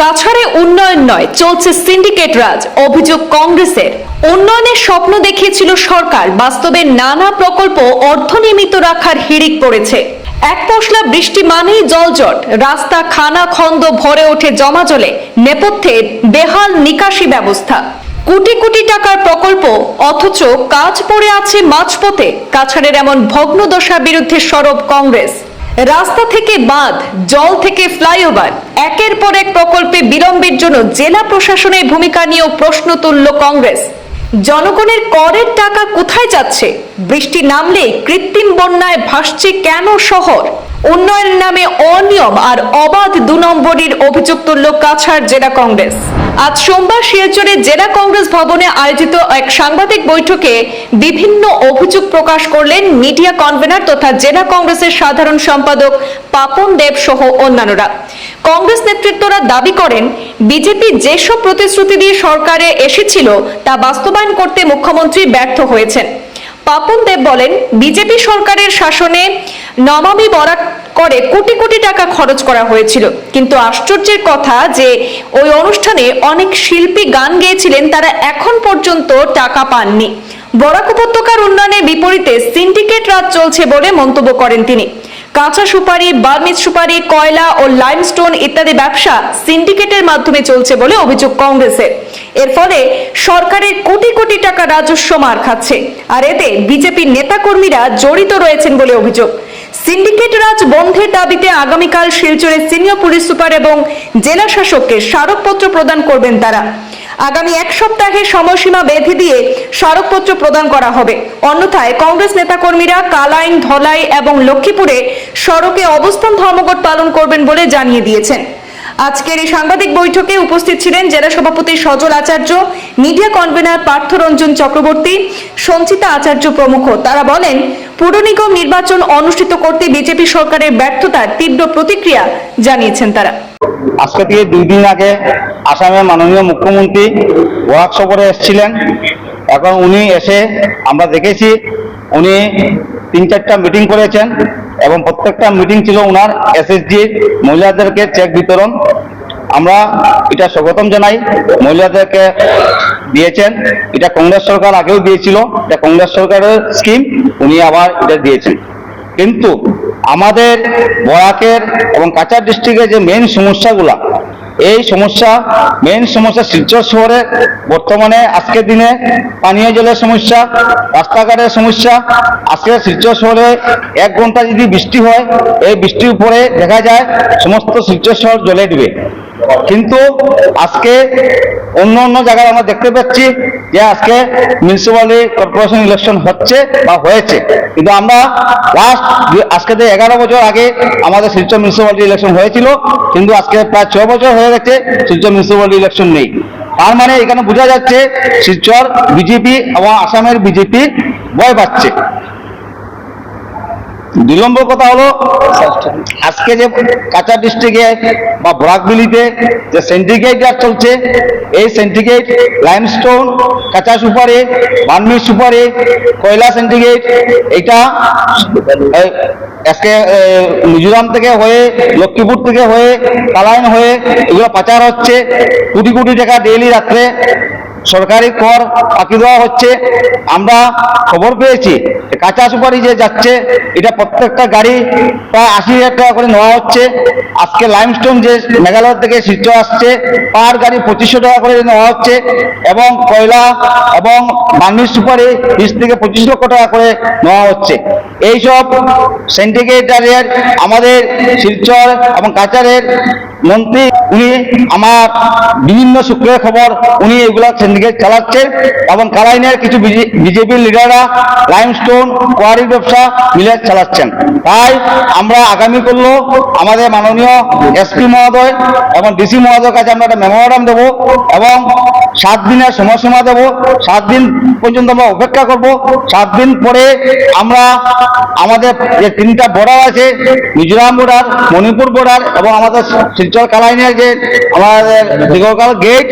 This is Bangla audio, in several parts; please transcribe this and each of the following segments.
কাছাড়ে উন্নয়ন নয়, চলছে সিন্ডিকেট রাজ, অভিযোগ কংগ্রেসের। উন্নয়নের স্বপ্ন দেখিয়েছিল সরকার, বাস্তবে নানা প্রকল্প অর্থনিয়মিত রাখার হিড়িক পড়েছে। এক পশলা বৃষ্টি মানেই জলজট, রাস্তা, খানা, খন্দ ভরে ওঠে জমা জলে, নেপথ্যে বেহাল নিকাশি ব্যবস্থা। কোটি কোটি টাকার প্রকল্প, অথচ কাজ পড়ে আছে মাঝপথে, কাছাড়ের এমন ভগ্নদশার বিরুদ্ধে সরব কংগ্রেস। রাস্তা থেকে বাঁধ, জল থেকে ফ্লাইওভার, একের পর এক প্রকল্পে বিলম্বের জন্য জেলা প্রশাসনের ভূমিকা নিয়েও প্রশ্ন তুলল কংগ্রেস। জনগণের করের টাকা কোথায় যাচ্ছে? বৃষ্টি নামলে কৃত্রিম বন্যায় ভাসছে কেন শহর? উন্নয়নের নামে অনিয়ম আর অবাধ দু নম্বরের অভিযোগ তুলল কাছাড় জেলা কংগ্রেস। আজ সোমবার শিলচরে জেলা কংগ্রেস ভবনে আয়োজিত এক সাংবাদিক বৈঠকে বিভিন্ন অভিযোগ প্রকাশ করলেন মিডিয়া কনভেনার তথা জেলা কংগ্রেসের সাধারণ সম্পাদক পাপন দেব সহ অন্যান্যরা। কংগ্রেস নেতৃত্বরা দাবি করেন, বিজেপি যেসব প্রতিশ্রুতি দিয়ে সরকারে এসেছিল তা বাস্তবায়ন করতে মুখ্যমন্ত্রী ব্যর্থ হয়েছেন। পাপন দেব বলেন, বিজেপি সরকারের শাসনে নমামি বরাক করে কোটি কোটি টাকা খরচ করা হয়েছিল। কিন্তু আশ্চর্যের কথা যে, ওই অনুষ্ঠানে অনেক শিল্পী গান গেয়েছিলেন, তারা এখন পর্যন্ত টাকা পাননি। বরাক উপত্যকার উন্নয়নের বিপরীতে সিন্ডিকেট রাজ চলছে বলে মন্তব্য করেন তিনি। কাঁচা সুপারি, বার্মিজ সুপারি, কয়লা ও লাইমস্টোন ইত্যাদি ব্যবসা সিন্ডিকেটের মাধ্যমে চলছে বলে অভিযোগ কংগ্রেসের। এর ফলে সরকারের কোটি কোটি রাজস্ব মার খাচ্ছে। আর এতে বিজেপির নেতাকর্মীরা জড়িত রয়েছেন বলে অভিযোগ। সিন্ডিকেট রাজ বন্ধের দাবিতে আগামীকাল শিলচরের সিনিয়র পুলিশ সুপার এবং জেলা শাসককে স্মারকপত্র প্রদান করবেন তারা। আগামী এক সপ্তাহের সময়সীমা বেঁধে দিয়ে স্মারকপত্র প্রদান করা হবে। অন্যথায় কংগ্রেস নেতাকর্মীরা কালাইন, ধলাই এবং লক্ষ্মীপুরে সড়কে অবস্থান ধর্মঘট পালন করবেন বলে জানিয়ে দিয়েছেন। আজকের এই সাংবাদিক বৈঠকে উপস্থিত ছিলেন জেলা সভাপতি সজল আচার্য, মিডিয়া কনভেনার পার্থরঞ্জন চক্রবর্তী, সঞ্চিতা আচার্য প্রমুখ। তারা বলেন, পুর নিগম নির্বাচন অনুষ্ঠিত করতে বিজেপি সরকারের ব্যর্থতার তীব্র প্রতিক্রিয়া জানিয়েছেন তারা। আজকে থেকে দুই দিন আগে আসামের মাননীয় মুখ্যমন্ত্রী বরাক সফরে এসেছিলেন। এখন উনি এসে আমরা দেখেছি, উনি তিন চারটা মিটিং করেছেন। এবং প্রত্যেকটা মিটিং ছিল ওনার এসএসজি মহিলাদেরকে চেক বিতরণ। আমরা এটা স্বাগতম জানাই। মহিলাদেরকে দিয়েছেন। এটা কংগ্রেস সরকার আগেও দিয়েছিল। এটা কংগ্রেস সরকারের স্কিম উনি আবার এটা দিয়েছেন। কিন্তু আমাদের বরাকের এবং কাছাড় ডিস্ট্রিক্টের যে মেন সমস্যাগুলা এই সমস্যা মেন সমস্যা শিলচর শহরে। বর্তমানে আজকের দিনে পানীয় জলের সমস্যা, রাস্তাঘাটের সমস্যা। আজকে শিলচর শহরে এক ঘণ্টা যদি বৃষ্টি হয়, এই বৃষ্টির উপরে দেখা যায় সমস্ত শিলচর শহর জ্বলে দিবে কিন্তু আজকে অন্য অন্য জায়গায় আমরা দেখতে পাচ্ছি যে আজকে মিউনিসিপ্যালিটি কর্পোরেশন ইলেকশন হচ্ছে বা হয়েছে। কিন্তু আমরা লাস্ট আজকে এগারো বছর আগে আমাদের শিলচর মিউনিসিপ্যালিটি ইলেকশন হয়েছিল, কিন্তু আজকে প্রায় ছ বছর হয়ে গেছে শিলচর মিউনিসিপ্যালিটি ইলেকশন নেই। তার মানে এখানে বোঝা যাচ্ছে শিলচর বিজেপি এবং আসামের বিজেপি ভয় পাচ্ছে। দুই নম্বর কথা হলো, আজকে যে কাঁচা ডিস্ট্রিক্টে বা বরাকবিলিতে যে সেন্টিগ্রেড চলছে, এই সেন্টিগ্রেড লাইমস্টোন কাঁচা সুপারি, বার্মি সুপারি, কয়লা সেন্টিগ্রেড এটা আজকে মিজোরাম থেকে হয়ে, লক্ষ্মীপুর থেকে হয়ে কালাইন হয়ে এগুলো পাচার হচ্ছে। কোটি কোটি টাকা ডেইলি রাত্রে সরকারি কর ফাঁকি দেওয়া হচ্ছে। আমরা খবর পেয়েছি কাঁচা সুপারি যে যাচ্ছে, এটা প্রত্যেকটা গাড়ি প্রায় আশি হাজার টাকা করে নেওয়া হচ্ছে। আজকে লাইমস্টোন যে মেঘালয় থেকে শিলচর আসছে, পার গাড়ি পঁচিশশো টাকা করে নেওয়া হচ্ছে এবং কয়লা এবং বার্মিজ সুপারি বিশ থেকে পঁচিশ লক্ষ টাকা করে নেওয়া হচ্ছে। এইসব সেন্টিগ্রেটারের আমাদের শিলচর এবং কাচারের মন্ত্রী উনি আমার বিভিন্ন সূত্রের খবর উনি এগুলা সিন্ডিকেট চালাচ্ছেন এবং কালাইনের কিছু বিজেপির লিডাররা লাইমস্টোন কোয়ারি ব্যবসা মিলে চালাচ্ছেন। তাই আমরা আগামী করল আমাদের মাননীয় এসপি মহোদয় এবং ডিসি মহোদয়ের কাছে আমরা একটা মেমোরান্ডাম দেবো এবং সাত দিনের সময়সীমা দেবো। সাত দিন পর্যন্ত আমরা অপেক্ষা করব। সাত দিন পরে আমরা আমাদের যে তিনটা বর্ডার আছে, মিজোরাম বর্ডার মণিপুর বর্ডার এবং আমাদের শিলচর কালাইনের যে আমাদের দীর্ঘকাল গেট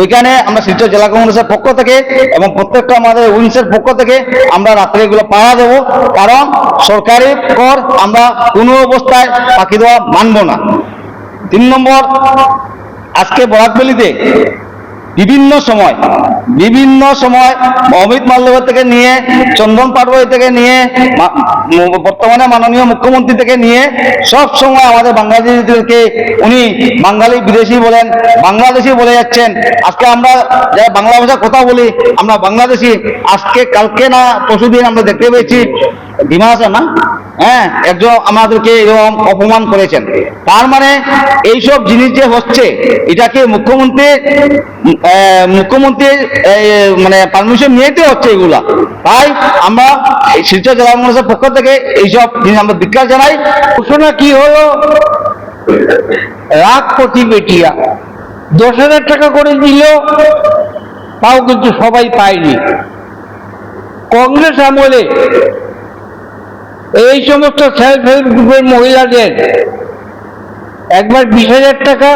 ওইখানে আমরা শিলচর জেলা কংগ্রেসের পক্ষ থেকে এবং প্রত্যেকটা আমাদের উইংসের পক্ষ থেকে আমরা রাত্রে এগুলো পাওয়া দেবো। কারণ সরকারি কর আমরা কোনো অবস্থায় পাখি দেওয়া মানব না। তিন নম্বর, আজকে বরাকবেলিতে বিভিন্ন সময় বিভিন্ন সময় অমিত মাল্যবর থেকে নিয়ে, চন্দন পাটোয়ারি থেকে নিয়ে বর্তমানে মাননীয় মুখ্যমন্ত্রী থেকে নিয়ে সব সময় আমাদের বাঙালিদেরকে উনি বাঙালি বিদেশি বলেন, বাংলাদেশি বলে যাচ্ছেন। আজকে আমরা যারা বাংলা ভাষা কথা বলি, আমরা বাংলাদেশি। আজকে, কালকে না পরশুদিন আমরা দেখতে পেয়েছি ডিমা আছে না? হ্যাঁ একজন আমাদেরকে এরকম অপমান করেছেন। তার মানে এইসব জিনিস যে হচ্ছে, এটাকে মুখ্যমন্ত্রী মুখ্যমন্ত্রীর মানে পারমিশন নিয়েতে হচ্ছে এগুলা। তাই আমরা শিলচর জেলা কংগ্রেসের পক্ষ থেকে এইসব জিনিস আমরা বিকাশ জানাই। ঘোষণা কি হলো? রাগ প্রতি বেটিয়া। দশ হাজার টাকা করে দিল, তাও কিন্তু সবাই পায়নি। কংগ্রেস আমলে এই সমস্ত সেলফ হেল্প গ্রুপের মহিলাদের একবার বিশ হাজার টাকা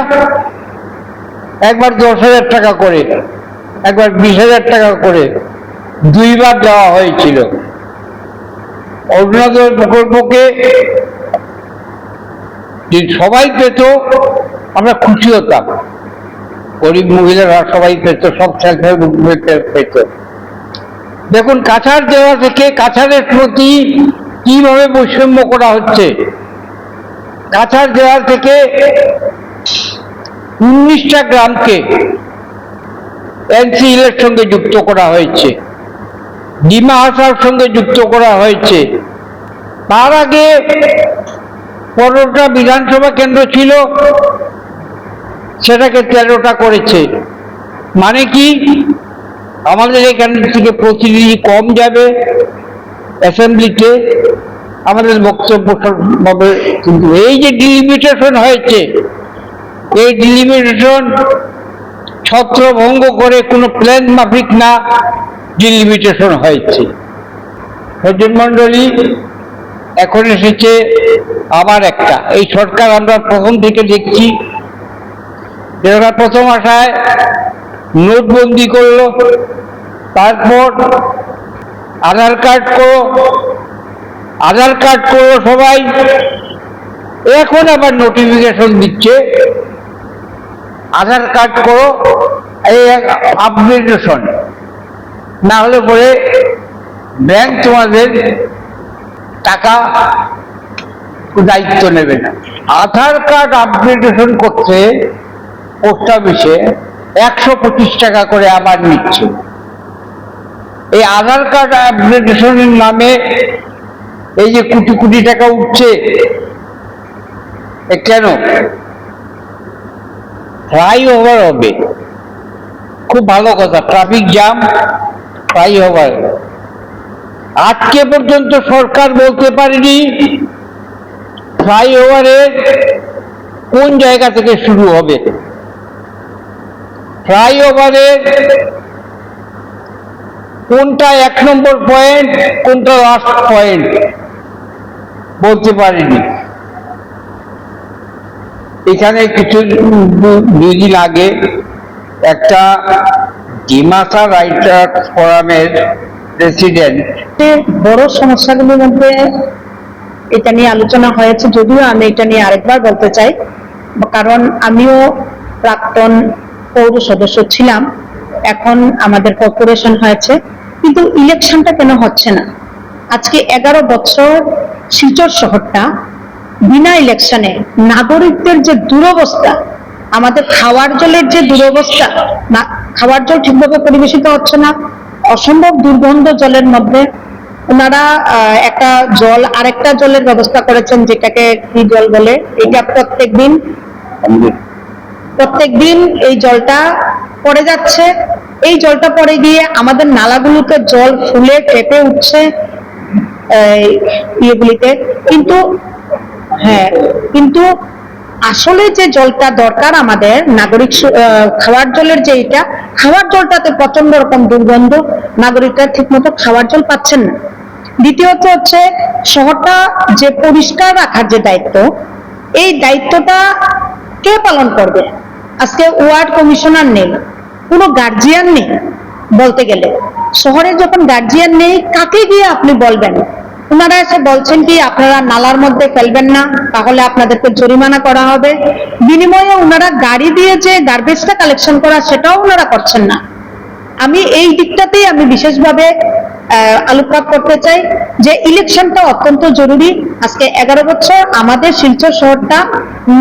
একবার দশ হাজার টাকা করে, একবার বিশ হাজার টাকা করে দুইবার দেওয়া হয়েছিল। অরুণাচল প্রকল্পকে সবাই পেত, আমরা খুশি হতাম। গরিব মহিলারা সবাই পেত, সব পেত। দেখুন, কাছাড় দেওয়া থেকে কাছাড়ের প্রতি কীভাবে বৈষম্য করা হচ্ছে? কাছাড় দেওয়া থেকে উনিশটা গ্রামকে এনসিএলের সঙ্গে যুক্ত করা হয়েছে, ডিমা হাসার সঙ্গে যুক্ত করা হয়েছে। তার আগে পনেরোটা বিধানসভা কেন্দ্র ছিল, সেটাকে তেরোটা করেছে। মানে কি? আমাদের এখান থেকে প্রতিনিধি কম যাবে অ্যাসেম্বলিতে, আমাদের বক্তব্য কিন্তু এই যে ডিলিমিটেশন হয়েছে এই ডিলিমিটেশন ছত্রভঙ্গ করে কোনো প্ল্যান মাফিক না ডিলিমিটেশন হয়েছে। সজ্জন মণ্ডলী, এখন এসেছে আবার একটা। এই সরকার আমরা প্রথম থেকে দেখছি। যে ওরা প্রথম আসায় নোটবন্দি করল, তারপর আধার কার্ড করো, আধার কার্ড করো সবাই, এখন আবার নোটিফিকেশন দিচ্ছে। আধার কার্ড করো, এই আপগ্রেডেশন না হলে পরে ব্যাংক তোমাদের টাকা দায়িত্ব নেবে না। আধার কার্ড আপগ্রেডেশন করতে পোস্ট অফিসে একশো পঁচিশ টাকা করে আবার নিচ্ছে। এই আধার কার্ড আপগ্রেডেশনের নামে এই যে কোটি কোটি টাকা উঠছে কেন? ফ্লাইওভার হবে খুব ভালো কথা। ট্রাফিক জ্যাম ফ্লাইওভার আজকে পর্যন্ত সরকার বলতে পারেনি ফ্লাইওভারের কোন জায়গা থেকে শুরু হবে। ফ্লাইওভারের কোনটা এক নম্বর পয়েন্ট কোনটা লাস্ট পয়েন্ট বলতে পারেনি। এখানে কিছু দিন আগে একটা ডিমাসা রাইটার ফোরামের প্রেসিডেন্ট। বড় সমস্যাগুলোর মধ্যে এটা নিয়ে আলোচনা হয়েছে, যদিও আমি এটা নিয়ে আরেকবার বলতে চাই। কারণ আমিও প্রাক্তন পৌর সদস্য ছিলাম, এখন আমাদের কর্পোরেশন হয়েছে। কিন্তু ইলেকশনটা কেন হচ্ছে না? আজকে এগারো বছর শিলচর শহরটা বিনা ইলেকশনে নাগরিকদের যে দুরবস্থা আমাদের খাওয়ার জলের যে দুরবস্থা না খাওয়ার জল ঠিকভাবে পরিবেশিত হচ্ছে না অসম্ভব দুর্গন্ধ জলের মধ্যে। ওনারা একটা জল আরেকটা জলের ব্যবস্থা করেছেন যেটাকে কি জল বলে? এটা প্রত্যেকদিন প্রত্যেকদিন এই জলটা পড়ে যাচ্ছে। এই জলটা পড়ে গিয়ে আমাদের নালাগুলোতে জল ফুলে কেঁপে উঠছে ইয়েগুলিতে। কিন্তু হ্যাঁ কিন্তু আসলে যে জলটা দরকার আমাদের, নাগরিক খাওয়ার জলের যে এটা, খাওয়ার জলটাতে প্রচণ্ড রকম দুর্গন্ধ, নাগরিকরা ঠিক মতো খাওয়ার জল পাচ্ছেন না। দ্বিতীয়ত হচ্ছে, শহরটা যে পরিষ্কার রাখার যে দায়িত্ব, এই দায়িত্বটা কে পালন করবে? আজকে ওয়ার্ড কমিশনার নেই, কোনো গার্জিয়ান নেই বলতে গেলে। শহরে যখন গার্জিয়ান নেই, কাকে গিয়ে আপনি বলবেন? ওনারা এসে বলছেন কি, আপনারা নালার মধ্যে ফেলবেন না, তাহলে আপনাদেরকে জরিমানা করা হবে। বিনিময়ে ওনারা গাড়ি দিয়ে যে গার্বেজটা কালেকশন করা, সেটাও ওনারা করছেন না। আমি এই দিকটাতেই আমি বিশেষভাবে আলোকপাত করতে চাই যে ইলেকশনটা অত্যন্ত জরুরি। আজকে এগারো বছর আমাদের শিলচর শহরটা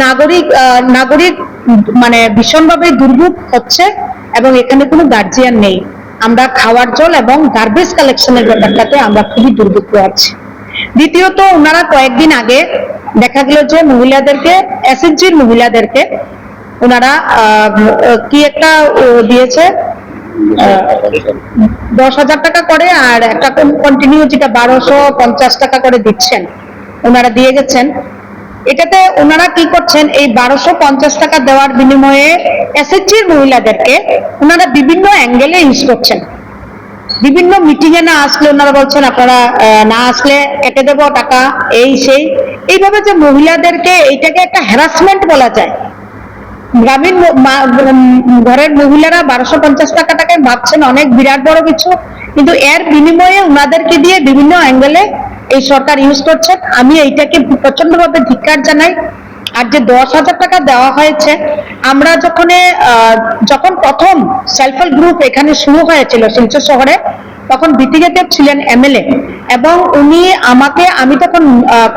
নাগরিক নাগরিক মানে ভীষণভাবে দুর্ভোগ হচ্ছে এবং এখানে কোনো গার্জিয়ান নেই। আমরা খাওয়ার জল এবং গার্বেজ কালেকশনের ব্যাপারটাতে আমরা খুবই দুর্ভোগ আছি। দ্বিতীয়ত, ওনারা কয়েকদিন আগে দেখা গেল যে মহিলাদেরকে এসএসজির মহিলাদেরকে ওনারা কি একটা দিয়েছে দশ হাজার টাকা করে আর একটা কন্টিনিউ যেটা বারোশো পঞ্চাশ টাকা করে দিচ্ছেন, ওনারা দিয়ে গেছেন। এটাতে ওনারা কি করছেন, এই বারোশো পঞ্চাশ টাকা দেওয়ার বিনিময়ে এসএসজির মহিলাদেরকে ওনারা বিভিন্ন অ্যাঙ্গেলে ইউজ করছেন। বিভিন্ন মিটিং এ না আসলে ওনারা বলছেন, আপনারা না আসলে কেটে দেবো টাকা, এই, সেই। এইভাবে যে মহিলাদেরকে এইটাকে একটা হ্যারাসমেন্ট বলা যায়। গ্রামীণ ঘরের মহিলারা বারোশো পঞ্চাশ টাকাটাকে ভাবছেন, অনেক বিরাট বড় কিছু। কিন্তু এর বিনিময়ে ওনাদেরকে দিয়ে বিভিন্ন অ্যাঙ্গেলে এই সরকার ইউজ করছেন। আমি এইটাকে প্রচণ্ড ভাবে ধিক্কার জানাই। আর যে দশ হাজার টাকা দেওয়া হয়েছে, আমরা যখন যখন প্রথম সেলফ হেল্প গ্রুপ এখানে শুরু হয়েছিল শিলচর শহরে, তখন বিতিগেদেব ছিলেন এমএলএ এবং উনি আমাকে, আমি তখন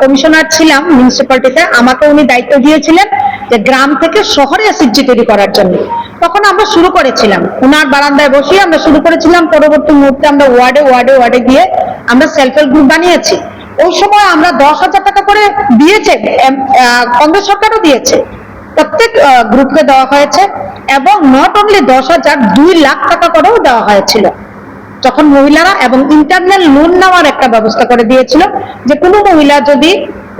কমিশনার ছিলাম মিউনিসিপ্যালিটিতে আমাকে উনি দায়িত্ব দিয়েছিলেন যে গ্রাম থেকে শহরে এসএসজি তৈরি করার জন্য। তখন আমরা শুরু করেছিলাম। উনার বারান্দায় বসে আমরা শুরু করেছিলাম। পরবর্তী মুহূর্তে আমরা ওয়ার্ডে ওয়ার্ডে ওয়ার্ডে গিয়ে আমরা সেলফ হেল্প গ্রুপ বানিয়েছি। ওই সময় আমরা দশ হাজার টাকা করে দিয়েছে কংগ্রেস সরকারও দিয়েছে। প্রত্যেক গ্রুপকে দেওয়া হয়েছে এবং নট অনলি দশ হাজার, দুই লাখ টাকা করেও দেওয়া হয়েছিল। যখন মহিলারা এবং ইন্টারনাল লোন নেওয়ার একটা ব্যবস্থা করে দিয়েছিল যে কোনো মহিলা যদি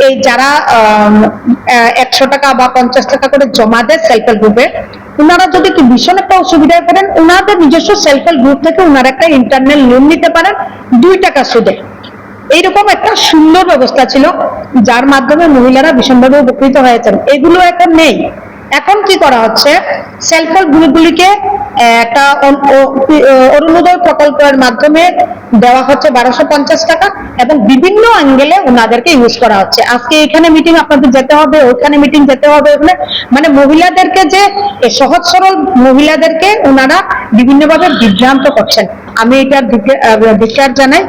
এই যারা একশো টাকা বা পঞ্চাশ টাকা করে জমা দেয় সেলফ হেল্প গ্রুপে ওনারা যদি কি ভীষণ একটা অসুবিধায় পড়েন ওনাদের নিজস্ব সেলফ হেল্প গ্রুপ থেকে ওনারা একটা ইন্টারনাল লোন নিতে পারেন, দুই টাকা সুদে। এইরকম একটা সুন্দর ব্যবস্থা ছিল যার মাধ্যমে মহিলারা ভীষণভাবে উপকৃত হয়েছেন। এগুলো এখন নেই। এখন কি করা হচ্ছে? সেলফ হেল্প গ্রুপগুলিকে একটা অরুণোদয় প্রকল্পের মাধ্যমে দেওয়া হচ্ছে বারোশো পঞ্চাশ টাকা এবং বিভিন্ন অ্যাঙ্গেলে ওনাদেরকে ইউজ করা হচ্ছে। আজকে এখানে মিটিং আপনাদের যেতে হবে ওখানে মিটিং যেতে হবে ওখানে। মানে মহিলাদেরকে যে সহজ সরল মহিলাদেরকে ওনারা বিভিন্নভাবে বিভ্রান্ত করছেন। আমি আহ, ধিক্কার জানাই।